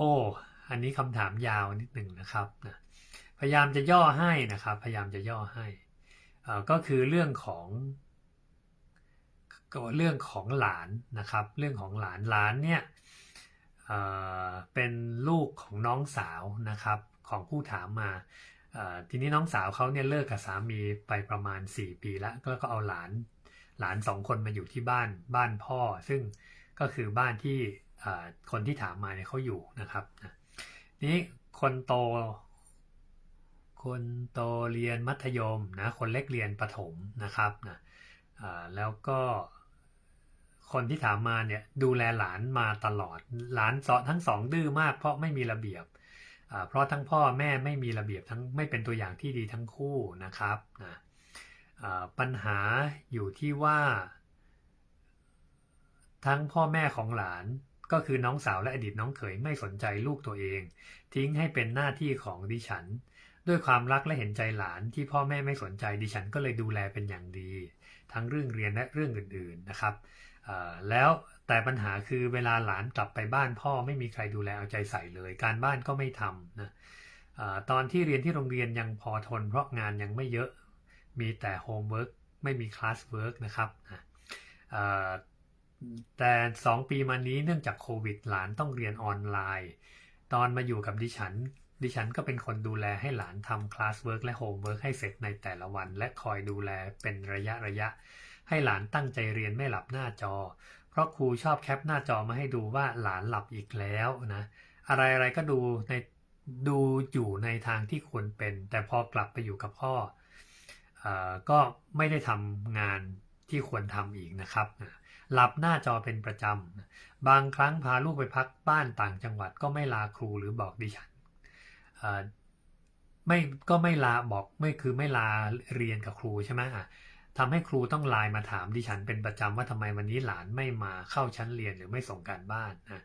โอ้อันนี้คำถามยาวนิดหนึ่งนะครับนะพยายามจะย่อให้นะครับ พยายามจะย่อให้ก็คือเรื่องของก็เรื่องของหลานนะครับ เรื่องของหลานหลานเนี่ยเเป็นลูกของน้องสาวนะครับของผู้ถามมาทีนี้น้องสาวเขาเนี่ยเลิกกับสามีไปประมาณ 4 ปีแล้วก็เอาหลานหลานสองคนมาอยู่ที่บ้านบ้านพ่อ ซึ่งก็คือบ้านที่ คนที่ถามมาเนี่ยเขาอยู่นะครับนะนี้คนโต คนโตเรียนมัธยมนะคนเล็กเรียนประถมนะครับนะแล้วก็คนที่ถามมาเนี่ยดูแลหลานมาตลอดหลานสอทั้งสองดื้อมากเพราะไม่มีระเบียบ เพราะทั้งพ่อแม่ไม่มีระเบียบทั้งไม่เป็นตัวอย่างที่ดีทั้งคู่นะครับนะปัญหาอยู่ที่ว่า ทั้งพ่อแม่ของหลาน ก็คือน้องสาวและอดีตน้องเขยไม่สนใจลูกตัวเอง ทิ้งให้เป็นหน้าที่ของดิฉัน ด้วยความรักและเห็นใจหลานที่พ่อแม่ไม่สนใจดิฉันก็เลยดูแลเป็นอย่างดี ทั้งเรื่องเรียนและเรื่องอื่นๆนะครับแล้วแต่ปัญหาคือเวลาหลานกลับไปบ้านพ่อไม่มีใครดูแลเอาใจใส่เลย การบ้านก็ไม่ทำนะอตอนที่เรียนที่โรงเรียนยังพอทนเพราะงานยังไม่เยอะมีแต่โฮมเวิร์กไม่มีคลาสเวิร์กนะครับ นะเอ่อแต่2ปีมานี้เนื่องจากโควิดหลานต้องเรียนออนไลน์ ตอนมาอยู่กับดิฉัน ดิฉันก็เป็นคนดูแลให้หลานทำคลาสเวิร์กและโฮมเวิร์กให้เสร็จในแต่ละวัน และคอยดูแลเป็นระยะระยะ ให้หลานตั้งใจเรียนไม่หลับหน้าจอ เพราะครูชอบแคปหน้าจอมาให้ดูว่าหลานหลับอีกแล้วนะ อะไรอะไรก็ดูในดูอยู่ในทางที่ควรเป็น แต่พอกลับไปอยู่กับพ่อออก็ไม่ได้ทำงานที่ควรทำอีกนะครับนะ หลับหน้าจอเป็นประจำ บางครั้งพาลูกไปพักบ้านต่างจังหวัดก็ไม่ลาครูหรือบอกดิฉันไม่ก็ไม่ลาบอกไม่คือไม่ลาเรียนกับครูใช่ไหมทำให้ครูต้องไลน์มาถามดิฉันเป็นประจำว่าทำไมวันนี้หลานไม่มาเข้าชั้นเรียนหรือไม่ส่งการบ้านนะ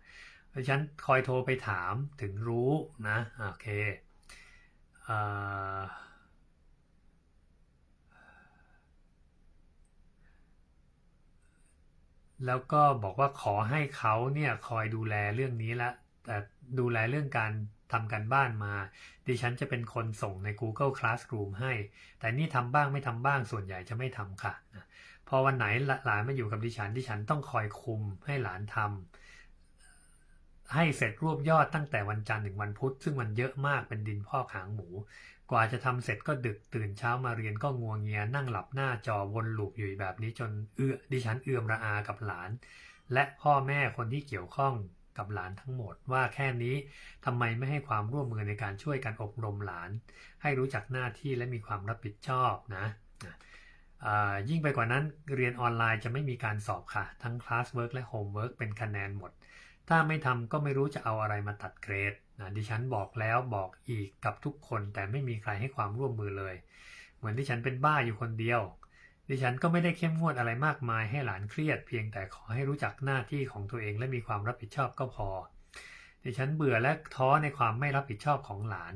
เพราะฉันคอยโทรไปถามถึงรู้นะอะโอเคเอ่อ แล้วก็บอกว่าขอให้เขาเนี่ยคอยดูแลเรื่องนี้ละ แต่ดูแลเรื่องการทำการบ้านมา ดิฉันจะเป็นคนส่งใน Google Classroom ให้ แต่นี่ทำบ้างไม่ทำบ้างส่วนใหญ่จะไม่ทำค่ะพอวันไหนหลานมาอยู่กับดิฉัน ดิฉันต้องคอยคุมให้หลานทำให้เสร็จรวบยอดตั้งแต่วันจันทร์ถึงวันพุธ ซึ่งมันเยอะมากเป็นดินพอกหางหมู กว่าจะทำเสร็จก็ดึกตื่นเช้ามาเรียนก็งัวงเงียนั่งหลับหน้าจอวนลูปอยู่แบบนี้จนเอื้อดิฉันเอือมระอากับหลาน และพ่อแม่คนที่เกี่ยวข้องกับหลานทั้งหมดว่าแค่นี้ทำไมไม่ให้ความร่วมมือในการช่วยกันอบรมหลาน ให้รู้จักหน้าที่และมีความรับผิดชอบนะยิ่งไปกว่านั้นเรียนออนไลน์จะไม่มีการสอบค่ะ ทั้งคลาสเวิร์กและโฮมเวิร์กเป็นคะแนนหมด ถ้าไม่ทำก็ไม่รู้จะเอาอะไรมาตัดเกรดนะดิฉันบอกแล้วบอกอีกกับทุกคนแต่ไม่มีใครให้ความร่วมมือเลย เหมือนที่ฉันเป็นบ้าอยู่คนเดียว ดิฉันก็ไม่ได้เข้มงวดอะไรมากมายให้หลานเครียด เพียงแต่ขอให้รู้จักหน้าที่ของตัวเองและมีความรับผิดชอบก็พอ ดิฉันเบื่อและท้อในความไม่รับผิดชอบของหลาน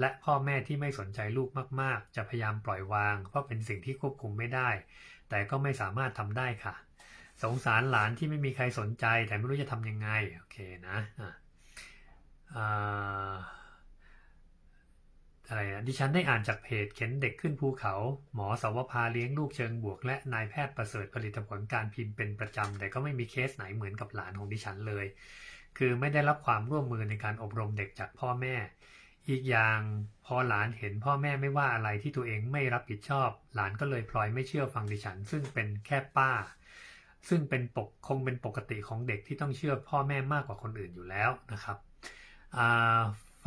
และพ่อแม่ที่ไม่สนใจลูกมาก ๆ จะพยายามปล่อยวาง เพราะเป็นสิ่งที่ควบคุมไม่ได้ แต่ก็ไม่สามารถทำได้ค่ะ สงสารหลานที่ไม่มีใครสนใจ แต่ไม่รู้จะทำยังไง โอเคนะอะอะไรนะดิฉันได้อ่านจากเพจเข็นเด็กขึ้นภูเขา หมอสาวภาเลี้ยงลูกเชิงบวก และนายแพทย์ประเสริฐผลิตผลการพิมพ์เป็นประจำ แต่ก็ไม่มีเคสไหนเหมือนกับหลานของดิฉันเลย คือไม่ได้รับความร่วมมือในการอบรมเด็กจากพ่อแม่ อีกอย่างพอหลานเห็นพ่อแม่ไม่ว่าอะไรที่ตัวเองไม่รับผิดชอบ หลานก็เลยพลอยไม่เชื่อฟังดิฉัน ซึ่งเป็นแค่ป้า ซึ่งเป็นปกคงเป็นปกติของเด็กที่ต้องเชื่อพ่อแม่มากกว่าคนอื่นอยู่แล้วนะครับ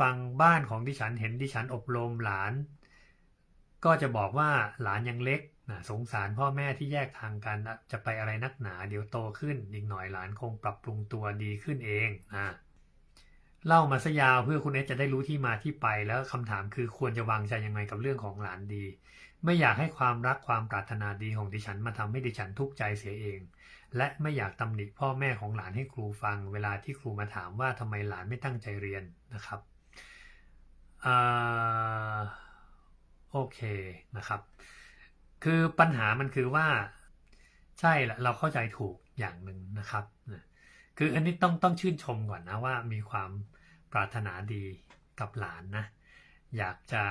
ฟังบ้านของดิฉันเห็นดิฉันอบรมหลาน ก็จะบอกว่าหลานยังเล็กนะสงสารพ่อแม่ที่แยกทางกันจะไปอะไรนักหนา เดี๋ยวโตขึ้นอีกหน่อยหลานคงปรับปรุงตัวดีขึ้นเองนะ เล่ามาซะยาวเพื่อคุณเอสจะได้รู้ที่มาที่ไปแล้วคำถามคือควรจะวางใจยังไงกับเรื่องของหลานดี ไม่อยากให้ความรักความปรารถนาดีของดิฉันมาทำให้ดิฉันทุกข์ใจเสียเอง และไม่อยากตำหนิพ่อแม่ของหลานให้ครูฟัง เวลาที่ครูมาถามว่าทำไมหลานไม่ตั้งใจเรียนนะครับอโอเคนะครับ คือปัญหามันคือว่า ใช่แหละเราเข้าใจถูกอย่างหนึ่งนะครับนะ คืออันนี้ต้องต้องชื่นชมก่อนนะว่ามีความปรารถนาดีกับหลานนะอยากจะ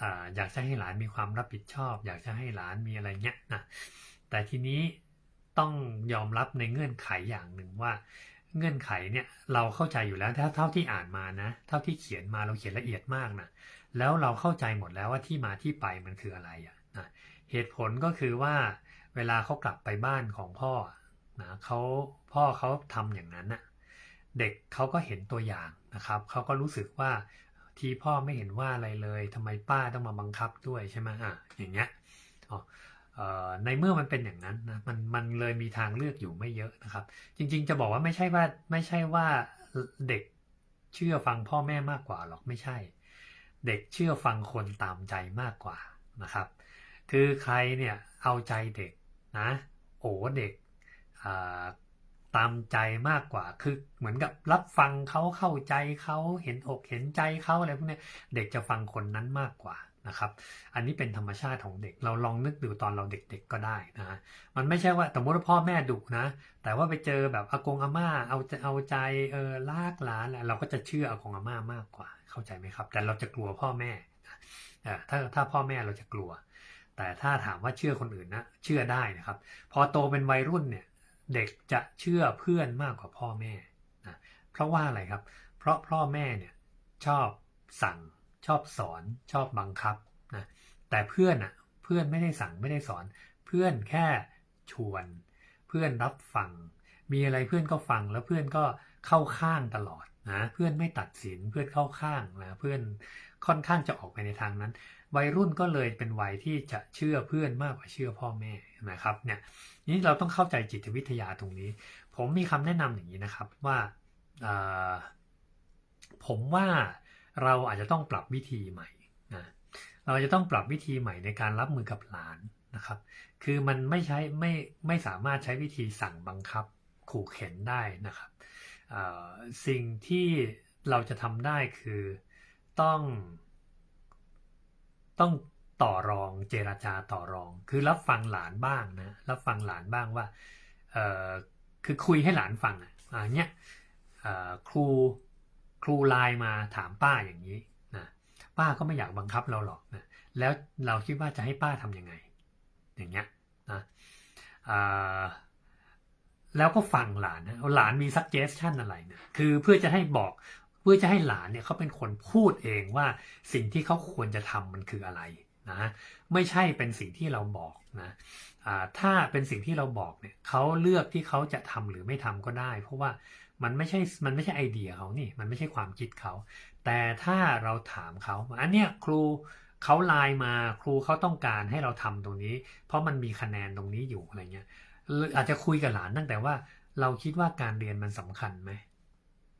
ออยากจะให้หลานมีความรับผิดชอบ อยากจะให้หลานมีอะไรเงี้ยนะแต่ทีนี้ต้องยอมรับในเงื่อนไขอย่างหนึ่งว่า เงื่อนไขเนี่ยเราเข้าใจอยู่แล้วถ้าเท่าที่อ่านมานะ เท่าที่เขียนมาเราเขียนละเอียดมากนะแล้วเราเข้าใจหมดแล้วว่าที่มาที่ไปมันคืออะไรอะนะเหตุผลก็คือว่าเวลาเขากลับไปบ้านของพ่อ นะเขาพ่อเขาทำอย่างนั้นน่ะเด็กเขาก็เห็นตัวอย่างนะครับเขาก็รู้สึกว่าที่พ่อไม่เห็นว่าอะไรเลยทำไมป้าต้องมาบังคับด้วยใช่ไหมอะอย่างเงี้ยในเมื่อมันเป็นอย่างนั้นนะมันมันเลยมีทางเลือกอยู่ไม่เยอะนะครับ จริงๆ จะบอกว่าไม่ใช่ว่าไม่ใช่ว่าเด็กเชื่อฟังพ่อแม่มากกว่าหรอกไม่ใช่ เด็กเชื่อฟังคนตามใจมากกว่านะครับ คือใครเนี่ยเอาใจเด็กนะโอ้เด็ก ตามใจมากกว่า คือเหมือนกับรับฟังเขาเข้าใจเขาเห็นอกเห็นใจเขาอะไรพวกนี้เด็กจะฟังคนนั้นมากกว่านะครับ อันนี้เป็นธรรมชาติของเด็ก เราลองนึกดูตอนเราเด็กๆก็ได้นะ มันไม่ใช่ว่าสมมติว่าพ่อแม่ดุนะ แต่ว่าไปเจอแบบอากงอาม่าเอาจะเอาใจเออลากหลานเราก็จะเชื่ออากงอาม่ามากกว่า เข้าใจไหมครับ แต่เราจะกลัวพ่อแม่ถ้าถ้าพ่อแม่เราจะกลัว แต่ถ้าถามว่าเชื่อคนอื่นนะ เชื่อได้นะครับ พอโตเป็นวัยรุ่นเนี่ย เด็กจะเชื่อเพื่อนมากกว่าพ่อแม่นะเพราะว่าอะไรครับ เพราะพ่อแม่เนี่ยชอบสั่งชอบสอนชอบบังคับนะแต่เพื่อนอะเพื่อนไม่ได้สั่งไม่ได้สอน เพื่อนแค่ชวน เพื่อนรับฟัง มีอะไรเพื่อนก็ฟังแล้วเพื่อนก็เข้าข้างตลอดนะเพื่อนไม่ตัดสินเพื่อนเข้าข้างนะเพื่อนค่อนข้างจะออกไปในทางนั้น วัยรุ่นก็เลยเป็นวัยที่จะเชื่อเพื่อนมากกว่าเชื่อพ่อแม่นะครับเนี่ยนี่เราต้องเข้าใจจิตวิทยาตรงนี้ ผมมีคำแนะนำอย่างนี้นะครับว่าผมว่าเราอาจจะต้องปรับวิธีใหม่นะเราจะต้องปรับวิธีใหม่ในการรับมือกับหลานนะครับ คือมันไม่ใช้ไม่ไม่สามารถใช้วิธีสั่งบังคับขู่เข็นได้นะครับสิ่งที่เราจะทำได้คือต้อง ต้องต่อรองเจราจาต่อรอง คือรับฟังหลานบ้างนะรับฟังหลานบ้างว่าเออคือคุยให้หลานฟังอะเนี้ยครูครูไลน์มาถามป้าอย่างนี้นะป้าก็ไม่อยากบังคับเราหรอกนะแล้วเราคิดว่าจะให้ป้าทำยังไง อย่างเงี้ยนะแล้วก็ฟังหลานนะหลานมี suggestion อะไรนะคือเพื่อจะให้บอก เพื่อจะให้หลานเนี่ยเขาเป็นคนพูดเองว่าสิ่งที่เขาควรจะทำมันคืออะไรนะไม่ใช่เป็นสิ่งที่เราบอกนะถ้าเป็นสิ่งที่เราบอกเนี่ยเขาเลือกที่เขาจะทำหรือไม่ทำก็ได้ เพราะว่ามันไม่ใช่มันไม่ใช่ไอเดียเขานี่มันไม่ใช่ความคิดเขา แต่ถ้าเราถามเขาอันเนี้ยครูเขาไลน์มาครูเขาต้องการให้เราทำตรงนี้ เพราะมันมีคะแนนตรงนี้อยู่อะไรเงี้ยอาจจะคุยกับหลานตั้งแต่ว่าเราคิดว่าการเรียนมันสำคัญไหม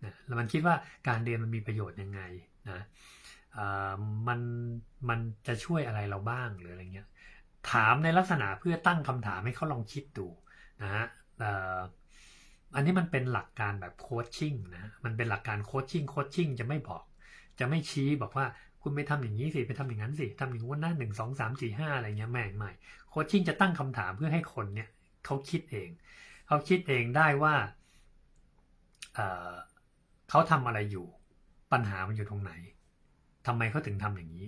นะแล้วมันคิดว่าการเรียนมันมีประโยชน์ยังไงนะมันมันจะช่วยอะไรเราบ้างหรืออะไรเงี้ยถามในลักษณะเพื่อตั้งคำถามให้เขาลองคิดดูนะฮะอันนี้มันเป็นหลักการแบบโคชชิ่งนะมันเป็นหลักการโคชชิ่งโคชชิ่งจะไม่บอก จะไม่ชี้บอกว่าคุณไปทำอย่างนี้สิไปทำอย่างนั้นสิทำอย่างนู้นนะหนึ่งสองสามสี่ห้าอะไรเงี้ยแม่งใหม่โคชชิ่งจะตั้งคำถามเพื่อให้คนเนี่ยเขาคิดเอง เขาคิดเองได้ว่า เขาทำอะไรอยู่ ปัญหามันอยู่ตรงไหนทำไมเขาถึงทำอย่างนี้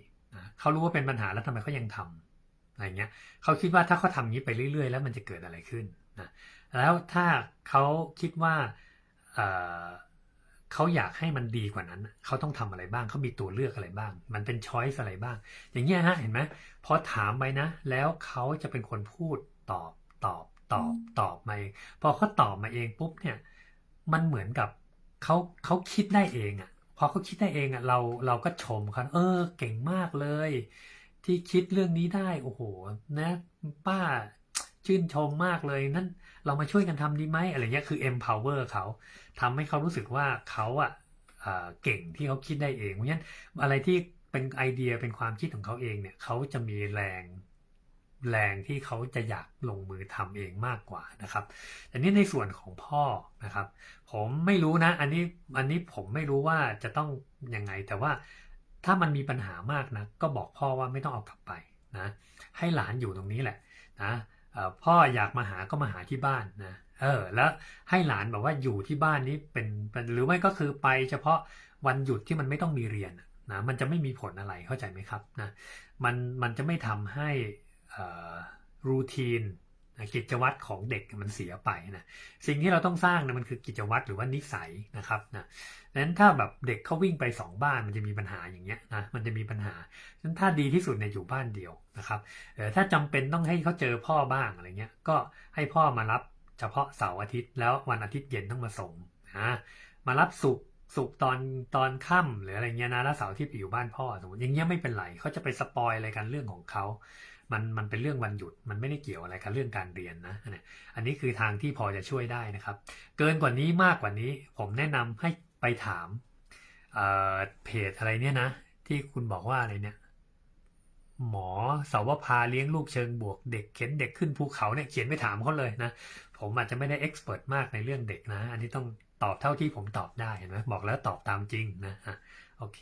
เขารู้ว่าเป็นปัญหาแล้วทำไมเขายังทำอะไรเงี้ยเขาคิดว่าถ้าเขาทำนี้ไปเรื่อย ๆ แล้วมันจะเกิดอะไรขึ้นนะแล้วถ้าเขาคิดว่าเขาอยากให้มันดีกว่านั้น เขาต้องทำอะไรบ้าง เขามีตัวเลือกอะไรบ้าง มันเป็นช้อยส์อะไรบ้าง อย่างเงี้ยฮะ เห็นไหมพอถามไปนะ แล้วเขาจะเป็นคนพูดตอบตอบตอบตอบมาเอง พอเขาตอบมาเองปุ๊บเนี่ย มันเหมือนกับ เขาเขาคิดได้เองอะพอเขาคิดได้เองอะเราเราก็ชมเขาเออ เก่งมากเลย ที่คิดเรื่องนี้ได้โอ้โหนะ ป้าชื่นชมมากเลยนั่นเรามาช่วยกันทำดีไหมอะไรเงี้ยคือ empower เขาทำให้เขารู้สึกว่าเขาอะเก่งที่เขาคิดได้เองเพราะฉะนั้นอะไรที่เป็นไอเดียเป็นความคิดของเขาเองเนี่ยเขาจะมีแรง แรงที่เขาจะอยากลงมือทำเองมากกว่านะครับแต่นี้ในส่วนของพ่อนะครับ ผมไม่รู้นะ อันนี้อันนี้ผมไม่รู้ว่าจะต้องยังไง แต่ว่าถ้ามันมีปัญหามากนะก็บอกพ่อว่าไม่ต้องเอากลับไปนะให้หลานอยู่ตรงนี้แหละนะพ่ออยากมาหาก็มาหาที่บ้านนะเออแล้วให้หลานแบบว่าอยู่ที่บ้านนี้เป็นหรือไม่ก็คือไปเฉพาะวันหยุดที่มันไม่ต้องมีเรียนนะมันจะไม่มีผลอะไรเข้าใจไหมครับนะมันมันจะไม่ทำให้ รูทีนกิจวัตรของเด็กมันเสียไปนะสิ่งที่เราต้องสร้างนะมันคือกิจวัตรหรือว่านิสัยนะครับนะดังนั้นถ้าแบบเด็กเขาวิ่งไปสองบ้านมันจะมีปัญหาอย่างเงี้ยนะมันจะมีปัญหาดังนั้นถ้าดีที่สุดเนี่ยอยู่บ้านเดียวนะครับถ้าจำเป็นต้องให้เขาเจอพ่อบ้างอะไรเงี้ยก็ให้พ่อมารับเฉพาะเสาร์อาทิตย์แล้ววันอาทิตย์เย็นต้องมาส่งนะมารับสุกสุกตอนตอนค่ำหรืออะไรเงี้ยนะแล้วเสาร์ทิตย์ไปอยู่บ้านพ่อสมมติอย่างเงี้ยไม่เป็นไรเขาจะไปสปอยอะไรกันเรื่องของเขา มันมันเป็นเรื่องวันหยุดมันไม่ได้เกี่ยวอะไรกับเรื่องการเรียนนะอันนี้คือทางที่พอจะช่วยได้นะครับ เกินกว่านี้มากกว่านี้ ผมแนะนำให้ไปถามเเพจอะไรเนี่ยนะ ที่คุณบอกว่าอะไรเนี่ย หมอสาวพาเลี้ยงลูกเชิงบวกเด็กเข็นเด็กขึ้นภูเขาเนี่ยเขียนไปถามเขาเลยนะ ผมอาจจะไม่ได้เอ็กซ์เพรสมากในเรื่องเด็กนะ อันนี้ต้องตอบเท่าที่ผมตอบได้เห็นไหมบอกแล้วตอบตามจริงนะโอเค